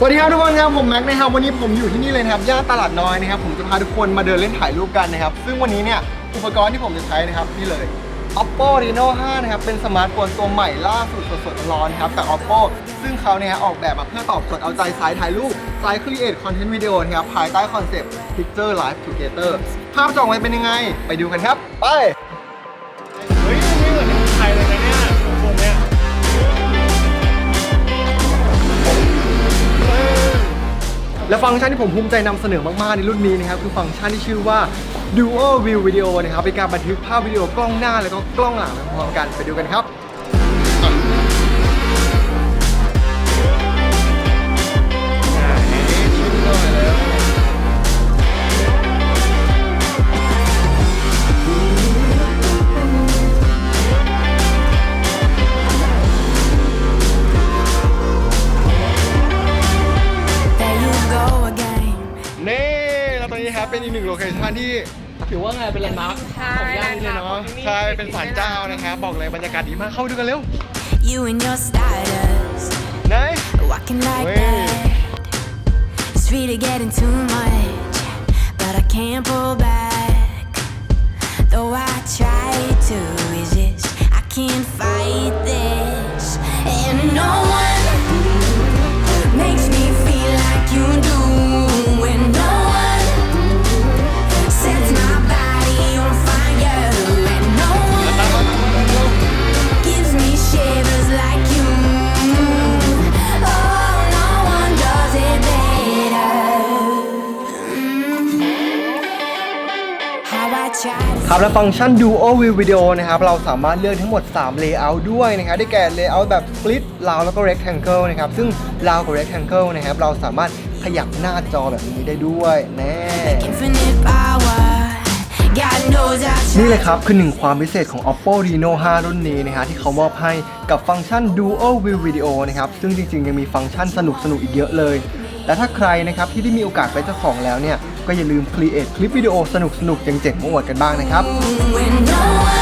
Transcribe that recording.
สวัสดีครับทุกคนครับผมแม็กซ์นะครับวันนี้ผมอยู่ที่นี่เลยนะครับย่านตลาดน้อยนะครับผมจะพาทุกคนมาเดินเล่นถ่ายรูปกันนะครับ ซึ่งวันนี้เนี่ยอุปกรณ์ที่ผมจะใช้นะครับนี่เลย Oppo Reno 5 นะครับ เป็นสมาร์ทโฟนตัวใหม่ล่าสุดสดๆร้อนครับจาก Oppo ซึ่งเขาเนี่ยออกแบบมาเพื่อตอบโจทย์เอาใจสายถ่ายรูปสาย Create Content Video นะครับภายใต้คอนเซปต์ Picture Live Together ภาพจะออกมาเป็นยังไง ไปดูกันครับ ไป และฟังก์ชันที่ผมภูมิใจนำเสนอมาก ๆ ในรุ่นนี้นะครับคือฟังก์ชันที่ชื่อว่า Dual View Video นะครับเป็นการบันทึกภาพวิดีโอ กล้องหน้าแล้วก็กล้องหลังพร้อมกันไปดูกันครับ นนี้ครับเป็นอีกหนึ่งโลเคชั่นที่ถือว่าไงเป็นแลนด์มาร์คใช่ของย่านนี้เลยเนาะแลนด์มาร์คของที่นี่ใช่เป็นศาลเจ้านะครับบอกเลยบรรยากาศดีมากเข้าไปดูกันเร็ว You and your status, ไหน walking like Wait. that. It's really getting too much, but I can't pull back. Though I try to resist, I can't fight ครับและฟังก์ชัน Duo View Video นะครับเราสามารถเลือกทั้งหมด 3 Layout ด้วยนะครับได้แก่ Layout แบบ Split ราวแล้วก็ Rectangle นะครับซึ่งราวกับ Rectangle นะครับเราสามารถขยับหน้าจอแบบนี้ได้ด้วยแน่นี่เลยครับคือหนึ่งความพิเศษของ Oppo Reno 5 รุ่นนี้นะฮะที่เขามอบให้กับฟังก์ชัน Dual View Video นะครับซึ่งจริงๆ ยังมีฟังก์ชันสนุกๆ อีกเยอะเลย และถ้าใครนะครับที่ได้มีโอกาสไปเจ้าของแล้วเนี่ย ก็อย่าลืม create คลิปวิดีโอสนุกๆเจ๋งๆมาอวดกันบ้างนะครับ When no